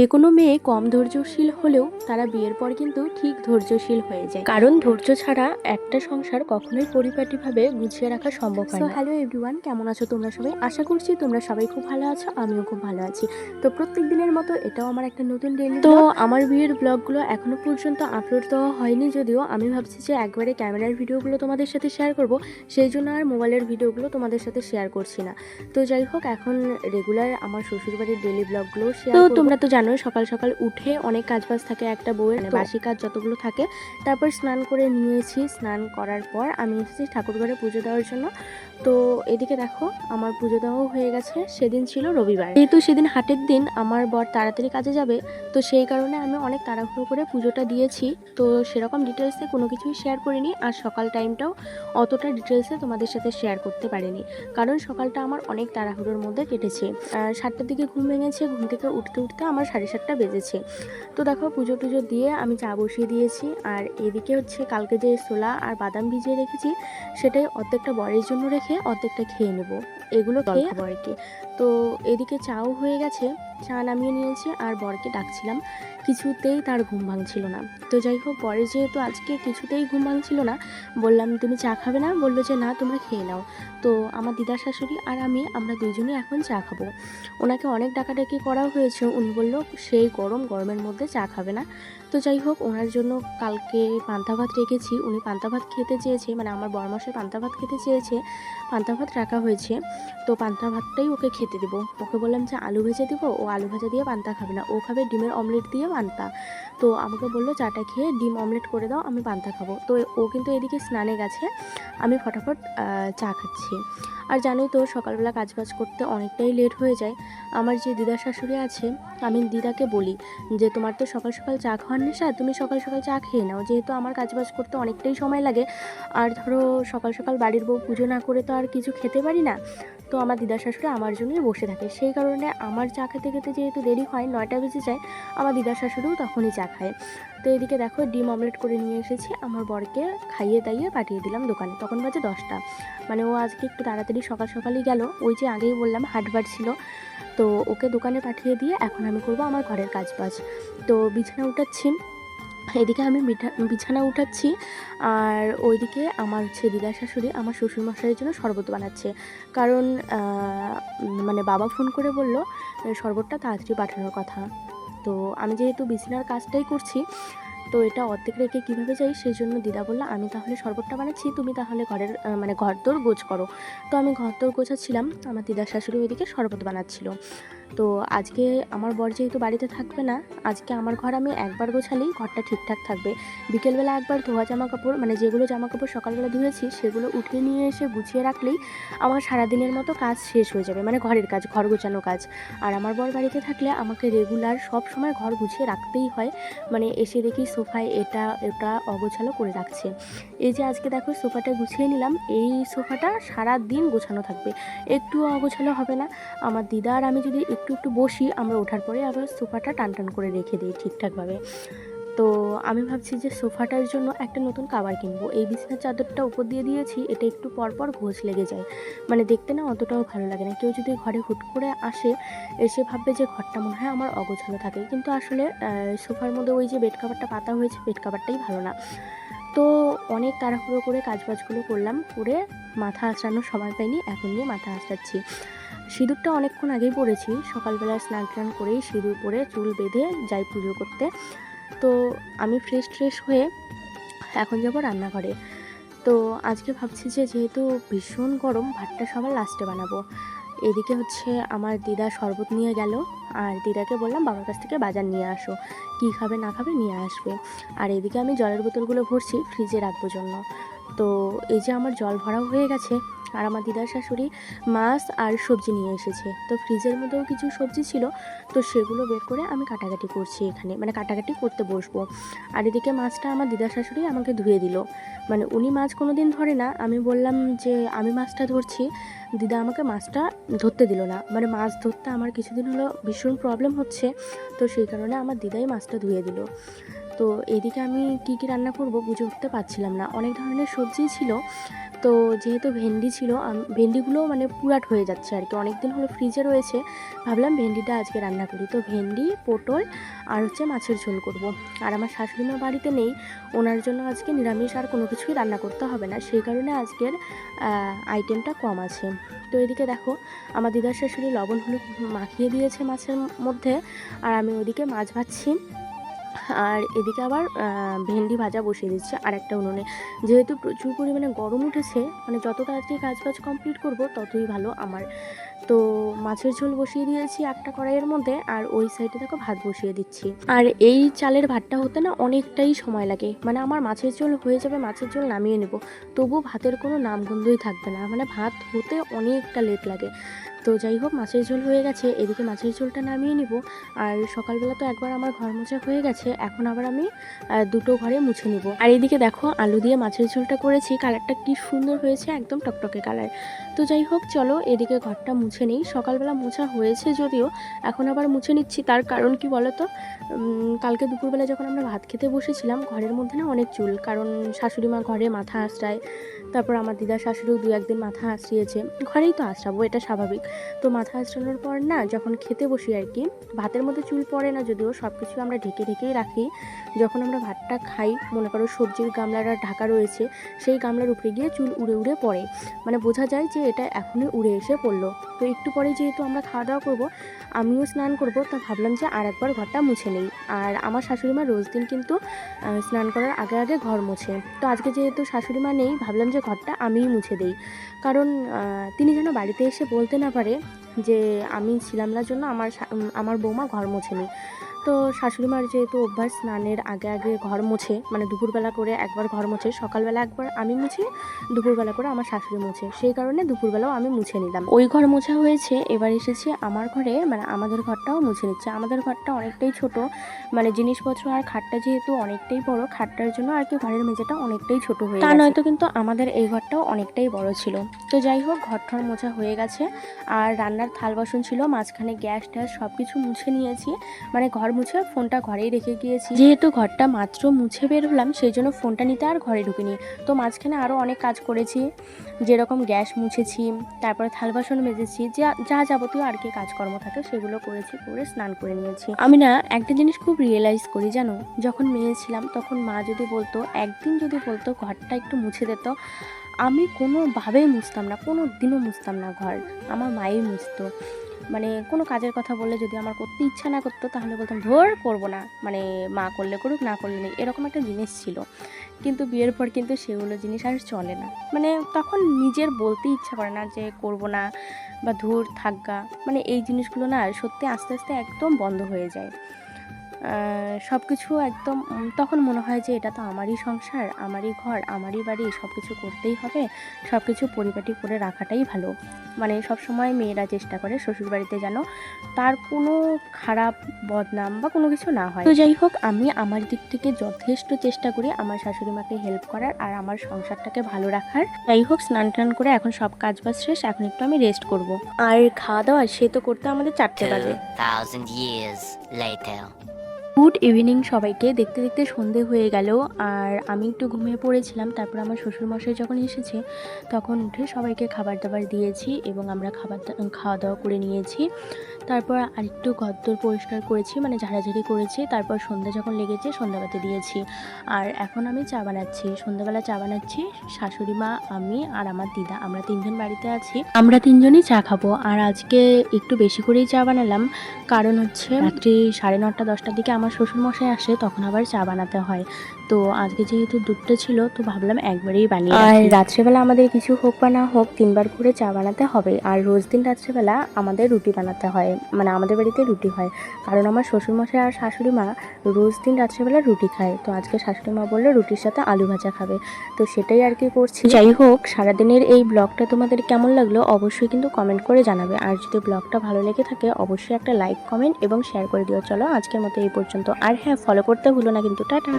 যে কোনো মেয়ে কম ধৈর্যশীল হলেও তারা বিয়ের পর কিন্তু ঠিক ধৈর্যশীল হয়ে যায়। কারণ ধৈর্য ছাড়া একটা সংসার কখনোই পরিপাটিভাবে গুছিয়ে রাখা সম্ভব হয় হ্যালো এভরিওয়ান কেমন আছো তোমরা সবাই? আশা করছি তোমরা সবাই খুব ভালো আছো আমিও খুব ভালো আছি। তো প্রত্যেক দিনের মতো এটাও আমার একটা নতুন ডেলি তো আমার বিয়ের ব্লগগুলো এখনও পর্যন্ত আপলোড দেওয়া হয়নি যদিও আমি ভাবছি যে একবারে ক্যামেরার ভিডিওগুলো তোমাদের সাথে শেয়ার করব সেই জন্য আর মোবাইলের ভিডিওগুলো তোমাদের সাথে শেয়ার করছি না। তো যাই হোক এখন রেগুলার আমার শ্বশুরবাড়ির ডেলি ব্লগগুলো শেয়ার তো তোমরা তো জানোই সকাল সকাল উঠে অনেক কাজ বাজ থাকে একটা বউয়ের মানে বাসি কাজ যতগুলো থাকে, তারপর স্নান করে নিয়েছি। স্নান করার পর আমি এসেছি ঠাকুরঘরে পুজো দেওয়ার জন্য। তো এদিকে দেখো, আমার পুজো দেওয়াও হয়ে গেছে। সেদিন ছিল রবিবার। যেহেতু সেদিন হাটের দিন, আমার বর তাড়াতাড়ি কাজে যাবে, তো সেই কারণে আমি অনেক তাড়াহুড়ো করে পুজোটা দিয়েছি। তো সেরকম ডিটেলসে কোনো কিছুই শেয়ার করিনি, আর সকাল টাইমটাও অতটা ডিটেলসে তোমাদের সাথে শেয়ার করতে পারিনি। কারণ সকালটা আমার অনেক তাড়াহুড়োর মধ্যে কেটেছে। সাতটার দিকে ঘুম ভেঙেছে, ঘুম থেকে উঠতে উঠতে আমার সাড়ে সাতটা বেজেছে। তো দেখো পুজো টুজো দিয়ে আমি চা বসিয়ে দিয়েছি। আর এদিকে হচ্ছে কালকে যে ছোলা আর বাদাম ভিজিয়ে রেখেছি সেটাই অর্ধেকটা বরের জন্য রেখে অর্ধেকটা খেয়ে নেব। এগুলো খেয়ে খাব আর কি। তো এদিকে চাও হয়ে গেছে চা নামিয়ে নিয়েছি আর বরকে ডাকছিলাম। কিছুতেই তার ঘুম ভাঙছিল না। তো যাই হোক পরে যেহেতু আজকে কিছুতেই ঘুম ভাঙছিল না বললাম তুমি চা খাবে না? বলল যে না তোমরা খেয়ে নাও। তো আমার দিদা শাশুড়ি আর আমি আমরা দুজনেই এখন চা খাব। ওনাকে অনেক ডাকাডাকি করা হয়েছে। উনি বলল সেই গরম, গরমের মধ্যে চা খাবে না। তো যাই হোক, ওনার জন্য কালকে পান্তা ভাত রেখেছি। উনি পান্তা ভাত খেতে চেয়েছে মানে আমার বরমাসে পান্তা ভাত খেতে চেয়েছে। পান্তা ভাত রাখা হয়েছে। তো পান্তা ভাতটাই ওকে খেতে দেবো। ওকে বললাম, যে, আলু ভেজে দেবো। ও আলু ভাজা দিয়ে পান্তা খাবে না। ও খাবে ডিমের অমলেট দিয়ে পান্তা। তো আমাকে বলল, চাটা খেয়ে ডিম অমলেট করে দাও, আমি পান্তা খাব। তো ও কিন্তু এদিকে স্নানে গেছে। আমি ফটাফট চা খাচ্ছি। আর জানোই তো, সকালবেলা কাজবাজ করতে অনেকটাই লেট হয়ে যায়। আমার যে দিদা শাশুড়ি আছে, আমি দিদাকে বলি যে, তোমার তো সকাল সকাল চা খাওয়ার নেশা, তুমি সকাল সকাল চা খেয়ে নাও। যেহেতু আমার কাজবাজ করতে অনেকটাই সময় লাগে, আর ধরো সকাল সকাল বাড়ির বউ পুজো না করে তো আর কিছু খেতে পারি না। তো আমার দিদা শাশুড়ি আমার জন্যই বসে থাকে। সেই কারণে আমার চা খেতে খেতে যেহেতু দেরি হয়, নয়টা বেজে যায়, আমার দিদা শাশুড়িও তখনই চা খায়। তো এদিকে দেখো ডিম অমলেট করে নিয়ে এসেছি, আমার বরকে খাইয়ে দাইয়ে পাঠিয়ে দিলাম দোকানে। তখন বাজে দশটা। মানে ও আজকে একটু তাড়াতাড়ি সকাল সকালই গেল। ওই যে আগেই বললাম হাটবার ছিল। তো ওকে দোকানে পাঠিয়ে দিয়ে এখন আমি করব আমার ঘরের কাজ বাজ তো বিছানা উঠাচ্ছি। এদিকে আমি বিছানা উঠাচ্ছি আর ওইদিকে আমার হচ্ছে দিদা শাশুড়ি আমার শ্বশুরমশাইয়ের জন্য শরবত বানাচ্ছে। কারণ মানে বাবা ফোন করে বলল শরবতটা তাড়াতাড়ি পাঠানোর কথা। তো আমি যেহেতু বিছানার কাজটাই করছি, তো এটা অর্ধেক রেখে কীভাবে যাই সেই জন্য দিদা বলল, আমি তাহলে শরবতটা বানাচ্ছি, তুমি তাহলে ঘরের মানে ঘরদোর গোছ করো। তো আমি ঘর ঘরদোর গোছাচ্ছিলাম, আমার দিদার শাশুড়ি ওইদিকে শরবত বানাচ্ছিল। তো আজকে আমার বর যেহেতু বাড়িতে থাকবে না, আজকে আমার ঘর আমি একবার গোছালেই ঘরটা ঠিকঠাক থাকবে। বিকেলবেলা একবার ধোয়া জামা কাপড় মানে যেগুলো জামা কাপড় সকালবেলা ধুয়েছি, সেগুলো উঠিয়ে নিয়ে এসে গুছিয়ে রাখলেই আমার সারাদিনের মতো কাজ শেষ হয়ে যাবে মানে ঘরের কাজ, ঘর গোছানো কাজ। আর আমার বর বাড়িতে থাকলে আমাকে রেগুলার সব সময় ঘর গুছিয়ে রাখতেই হয় মানে এসে দেখি সোফায় এটা এটা অগোছালো করে রাখছে। এই যে আজকে দেখো সোফাটা গুছিয়ে নিলাম, এই সোফাটা সারা দিন গোছানো থাকবে। একটু অগোছালো হবে না। আমার দিদা আর আমি যদি একটু একটু একটু বসি, আমরা ওঠার পরে আবার সোফাটা টান টান করে রেখে দিই ঠিকঠাকভাবে। তো আমি ভাবছি যে সোফাটার জন্য একটা নতুন কাবার কিনবো। এই বিছানার চাদরটা উপর দিয়ে দিয়েছি, এটা একটু পরপর ঘোষ লেগে যায়। মানে দেখতে না অতটাও ভালো লাগে না। কেউ যদি ঘরে হুট করে আসে, এসে ভাববে যে ঘরটা মনে হয় আমার অগোছালো থাকে কিন্তু আসলে সোফার মধ্যে ওই যে বেড কাভারটা পাতা হয়েছে, বেড কাভারটাই ভালো না। তো অনেক তাড়াহুড়ো করে কাজবাজগুলো করলাম, করে মাথা আঁচড়ানোর সময় পাইনি, এখন নিয়ে মাথা আঁচড়াচ্ছি সিঁদুরটা অনেকক্ষণ আগেই পরেছি সকালবেলা স্নান টান করেই সিঁদুর পরে চুল বেঁধে যাই পুজো করতে। তো আমি ফ্রেশ ট্রেশ হয়ে এখন যাব রান্নাঘরে। তো আজকে ভাবছি যে যেহেতু ভীষণ গরম, ভাতটা সবার লাস্টে বানাবো। এদিকে হচ্ছে আমার দিদা শরবত নিয়ে গেল। আর দিদাকে বললাম, বাবার কাছ থেকে বাজার নিয়ে আসো। কী খাবে, না খাবে নিয়ে আসবে। আর এদিকে আমি জলের বোতলগুলো ভরছি ফ্রিজে রাখব জন্য। তো এই যে আমার জল ভরাও হয়ে গেছে আর আমার দিদার শাশুড়ি মাছ আর সবজি নিয়ে এসেছে। তো ফ্রিজের মধ্যেও কিছু সবজি ছিল, তো সেগুলো বের করে আমি কাটাকাটি করছি এখানে। মানে কাটাকাটি করতে বসবো। আর এদিকে মাছটা আমার দিদার শাশুড়ি আমাকে ধুয়ে দিল। মানে উনি মাছ কোনো দিন ধরে না, আমি বললাম যে আমি মাছটা ধরছি, দিদা আমাকে মাছটা ধরতে দিল না। মানে মাছ ধরতে আমার কিছুদিন হলো ভীষণ প্রবলেম হচ্ছে, তো সেই কারণে আমার দিদাই মাছটা ধুয়ে দিল। তো এদিকে আমি কি কি রান্না করব বুঝে উঠতে পারছিলাম না। অনেক ধরনের সবজি ছিল তো যেহেতু ভেন্ডি ছিল ভেন্ডিগুলো মানে পুরাট হয়ে যাচ্ছে আর কি। অনেক দিন হলো ফ্রিজে রয়েছে, ভাবলাম ভেন্ডিটা আজকে রান্না করি। তো ভেন্ডি, পটল আর হচ্ছে মাছের ঝোল করব। আর আমার শাশুড়িমা বাড়িতে নেই, ওনার জন্য আজকে নিরামিষ আর কোনো কিছুই রান্না করতে হবে না। সেই কারণে আজকের আইটেমটা কম আছে। তো এদিকে দেখো, আমার দিদার শাশুড়ি লবণ হলুদ মাখিয়ে দিয়েছে মাছের মধ্যে, আর আমি ওদিকে মাছ ভাজছি। আর এদিকে আবার ভেন্ডি ভাজা বসিয়ে দিচ্ছে আর একটা উনুনে। যেহেতু প্রচুর পরিমাণে গরম উঠেছে মানে যত তাড়াতাড়ি কাজ বাজ কমপ্লিট করব ততই ভালো আমার। তো মাছের ঝোল বসিয়ে দিয়েছি একটা কড়াইয়ের মধ্যে, আর ওই সাইডে দেখো ভাত বসিয়ে দিচ্ছি। আর এই চালের ভাতটা হতে না অনেকটাই সময় লাগে মানে আমার মাছের ঝোল হয়ে যাবে, মাছের ঝোল নামিয়ে নেব। তবু ভাতের কোনো নামগন্ধই থাকবে না মানে ভাত হতে অনেকটা লেট লাগে। তো যাই হোক, মাছের ঝোল হয়ে গেছে। এদিকে মাছের ঝোলটা নামিয়ে নিব। আর সকালবেলা তো একবার আমার ঘর মোছা হয়ে গেছে। এখন আবার আমি দুটো ঘরে মুছে নিব। আর এদিকে দেখো, আলু দিয়ে মাছের ঝোলটা করেছি। কালারটা কি সুন্দর হয়েছে, একদম টকটকে কালার। তো যাই হোক, চলো এদিকে ঘরটা মুছে নিই। সকালবেলা মোছা হয়েছে যদিও, এখন আবার মুছে নিচ্ছি। তার কারণ কি বলো তো কালকে দুপুরবেলা যখন আমরা ভাত খেতে বসেছিলাম, ঘরের মধ্যে না অনেক চুল। কারণ শাশুড়ি মা ঘরে মাথা আশ্রায় তারপর আমার দিদা শাশুড়িও দু একদিন মাথা আশ্রিয়েছে ঘরেই তো আশ্রাবো এটা স্বাভাবিক। তো মাথা আশ্রানোর পর না যখন খেতে বসি আর কি, ভাতের মধ্যে চুল পড়ে না যদিও সব কিছু আমরা ঢেকে ঢেকেই রাখি, যখন আমরা ভাতটা খাই, মনে করো সবজির গামলাটা ঢাকা রয়েছে, সেই গামলার উপরে গিয়ে চুল উড়ে উড়ে পড়ে। মানে বোঝা যায় যে এটা এখনই উড়ে এসে পড়ল। তো একটু পরে যেহেতু আমরা খাওয়া দাওয়া করব, আমিও স্নান করব, তা ভাবলাম যে আর একবার ঘরটা মুছে নেই। আর আমার শাশুড়ি মা রোজ দিন কিন্তু স্নান করার আগে আগে ঘর মুছে। তো আজকে যেহেতু শাশুড়ি মা নেই, ভাবলাম যে ঘরটা আমিই মুছে দেই। কারণ তিনি যেন বাড়িতে এসে বলতে না পারে যে আমি ছিলাম না জন্য আমার আমার বৌমা ঘর মোছেনি তো শাশুড়ি মার যেহেতু অভ্যাস স্নানের আগে আগে ঘর মোছে মানে দুপুরবেলা করে একবার ঘর মোছে সকালবেলা একবার আমি মুছি দুপুরবেলা করে আমার শাশুড়ি মুছে। সেই কারণে দুপুরবেলাও আমি মুছে নিলাম। ওই ঘর মোছা হয়েছে এবার এসেছি আমার ঘরে মানে আমাদের ঘরটাও মুছে নিচ্ছে। আমাদের ঘরটা অনেকটাই ছোট মানে জিনিসপত্র আর খাটটা যেহেতু অনেকটাই বড় খাটটার জন্য আর কি ঘরের মেঝেটা অনেকটাই ছোট হয়ে তা নয়তো কিন্তু আমাদের এই ঘরটাও অনেকটাই বড় ছিল। তো যাই হোক ঘর ঠর মোছা হয়ে গেছে। আর রান্নার থাল বাসন ছিল মাঝখানে গ্যাস ট্যাস সব কিছু মুছে নিয়েছি। মানে ঘর মুছে ফোনটা ঘরেই রেখে গিয়েছি। যেহেতু ঘরটা মাত্র মুছে বের হলাম সেই জন্য ফোনটা নিতে আর ঘরে ঢুকিনি। তো মাঝখানে আরও অনেক কাজ করেছি। যেরকম গ্যাস মুছেছি, তারপরে থাল বাসন মেজেছি, যা যা যাবতীয় আর কি কাজকর্ম থাকে সেগুলো করেছি, করে স্নান করে নিয়েছি। আমি না একটা জিনিস খুব রিয়েলাইজ করি জানো? যখন মেয়ে ছিলাম, তখন মা যদি বলতো, একদিন যদি বলতো ঘরটা একটু মুছে দিত, আমি কোনোভাবেই মুছতাম না কোনো দিনও মুছতাম না ঘর। আমার মাই মুছতো। মানে কোনো কাজের কথা বললে যদি আমার করতে ইচ্ছা না করতো, তাহলে বলতাম, ধর, করব না। মানে মা করলে করুক, না করলে নেই, এরকম একটা জিনিস ছিল। কিন্তু বিয়ের পর কিন্তু সেগুলো জিনিস আর চলে না। মানে তখন নিজের বলতে ইচ্ছা করে না যে, করব না বা ধূর থাকগা মানে এই জিনিসগুলো না সত্যি আস্তে আস্তে একদম বন্ধ হয়ে যায়। সব কিছু একদম তখন মনে হয় যে এটা তো আমারই সংসার আমারই ঘর আমারই বাড়ি সব কিছু করতেই হবে সব কিছু পরিপাটি করে রাখাটাই ভালো। মানে সব সময় মেয়েরা চেষ্টা করে শ্বশুর বাড়িতে যেন তার কোনো খারাপ বদনাম বা কোনো কিছু না হয়। তো যাই হোক আমি আমার দিক থেকে যথেষ্ট চেষ্টা করি আমার শাশুড়ি মাকে হেল্প করার আর আমার সংসারটাকে ভালো রাখার। যাই হোক স্নান টান করে এখন সব কাজ বাজ শেষ এখন একটু আমি রেস্ট করব। আর খাওয়া দাওয়া সে তো করতে আমাদের চারটে বাজে। 2,000 years later. গুড ইভিনিং সবাইকে। দেখতে দেখতে সন্ধে হয়ে গেল আর আমি একটু ঘুমিয়ে পড়েছিলাম। তারপর আমার শ্বশুরমশাই যখন এসেছে, তখন উঠে সবাইকে খাবার দাবার দিয়েছি এবং আমরা খাবার খাওয়া দাওয়া করে নিয়েছি। তারপর আরেকটু ঘরদোর পরিষ্কার করেছি মানে ঝাড়াঝাড়ি করেছি, তারপর সন্ধ্যা যখন লেগেছে সন্ধ্যাবাতি দিয়েছি। আর এখন আমি চা বানাচ্ছি। সন্ধ্যাবেলা চা বানাচ্ছি, শাশুড়ি মা, আমি আর আমার দিদা, আমরা তিনজন বাড়িতে আছি। আমরা তিনজনই চা খাব। আর আজকে একটু বেশি করেই চা বানালাম, কারণ হচ্ছে রাত্রি সাড়ে নটা, দশটার দিকে আমার শ্বশুরমশাই আসে, তখন আবার চা বানাতে হয়। তো আজকে যেহেতু দুধটা ছিল, তো ভাবলাম একবারেই বানিয়ে আর রাত্রেবেলা আমাদের কিছু হোক বা না হোক, তিনবার করে চা বানাতে হবে। আর রোজ দিন রাত্রেবেলা আমাদের রুটি বানাতে হয়। মানে আমাদের বাড়িতে রুটি হয়। কারণ আমার শ্বশুরমশাই আর শাশুড়ি মা রোজ দিন রাত্রেবেলা রুটি খায়। তো আজকে শাশুড়ি মা বলল রুটির সাথে আলু ভাজা খাবে। তো সেটাই আর কি করছি। যাই হোক, সারাদিনের এই ব্লগটা তোমাদের কেমন লাগল অবশ্যই কিন্তু কমেন্ট করে জানাবে। আর যদি ব্লগটা ভালো লেগে থাকে, অবশ্যই একটা লাইক কমেন্ট এবং শেয়ার করে দিও। চলো আজকের মতো এই পর্যন্ত। আর হ্যাঁ ফলো করতে ভুলো না কিন্তু। টাটা!